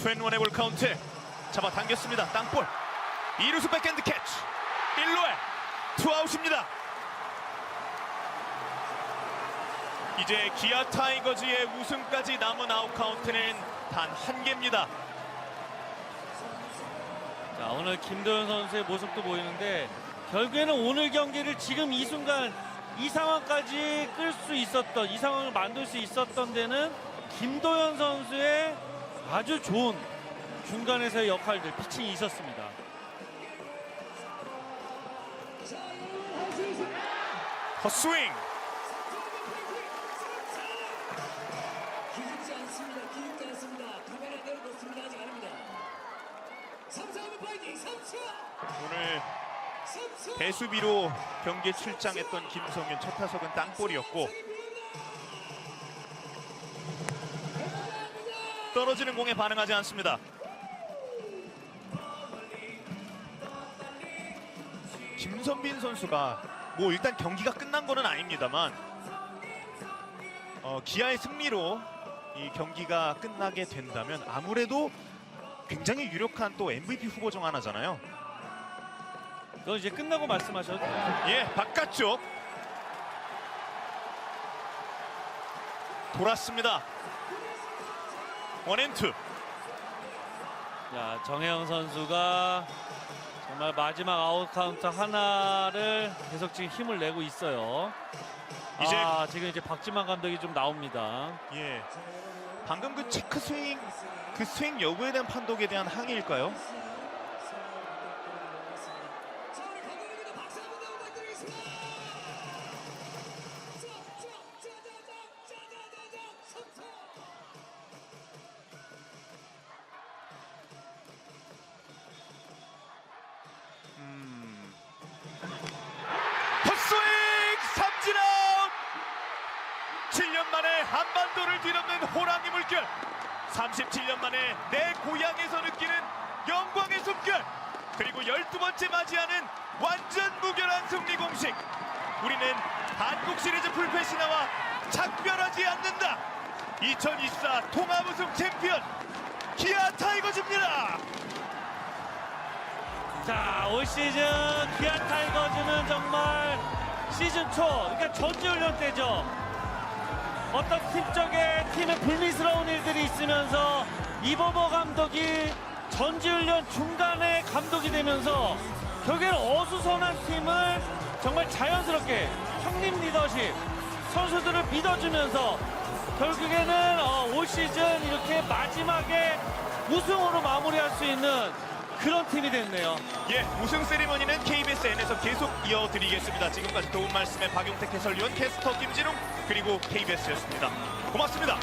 투앤원의 볼 카운트 잡아당겼습니다. 땅볼 2루수 백핸드 캐치 1루에 투아웃입니다. 이제 기아 타이거즈의 우승까지 남은 아웃 카운트는 단 한 개입니다. 자, 오늘 김도현 선수의 모습도 보이는데 결국에는 오늘 경기를 지금 이 순간 이 상황까지 끌 수 있었던 이 상황을 만들 수 있었던 데는 김도현 선수의 아주 좋은 중간에서의 역할들, 피칭이 있었습니다. 헛스윙. 오늘 배수비로 경기에 출장했던 김성윤 첫 타석은 땅볼이었고 떨어지는 공에 반응하지 않습니다. 김선빈 선수가 뭐 일단 경기가 끝난 거는 아닙니다만 어, 기아의 승리로 이 경기가 끝나게 된다면 아무래도 굉장히 유력한 또 MVP 후보 중 하나잖아요. 그건 이제 끝나고 말씀하셔도 돼요. 예, 바깥쪽 돌았습니다. 원앤투 자, 정혜영 선수가 정말 마지막 아웃 카운트 하나를 계속 지금 힘을 내고 있어요. 이제- 아, 지금 이제 박지만 감독이 좀 나옵니다. 예, 방금 그 체크 스윙 그 스윙 여부에 대한 판독에 대한 항의일까요? 7년 만에 한반도를 뒤덮는 호랑이 물결. 37년 만에 내 고향에서 느끼는 영광의 숨결. 그리고 12번째 맞이하는 완전 무결한 승리 공식. 우리는 한국 시리즈 풀패 신화와 작별하지 않는다. 2024 통합 우승 챔피언 기아 타이거즈입니다. 자, 올 시즌 기아 타이거즈는 정말 시즌 초, 그러니까 전지훈련 때죠. 어떤 팀 쪽에 팀에 불미스러운 일들이 있으면서 이버버 감독이 전지훈련 중간에 감독이 되면서 결국에는 어수선한 팀을 정말 자연스럽게 형님 리더십 선수들을 믿어주면서 결국에는 어, 올 시즌 이렇게 마지막에 우승으로 마무리할 수 있는 그런 팀이 됐네요. 예, 우승 세리머니는 KBS N에서 계속 이어드리겠습니다. 지금까지 도움 말씀의 박용택 해설위원 캐스터 김진웅 그리고 KBS였습니다. 고맙습니다.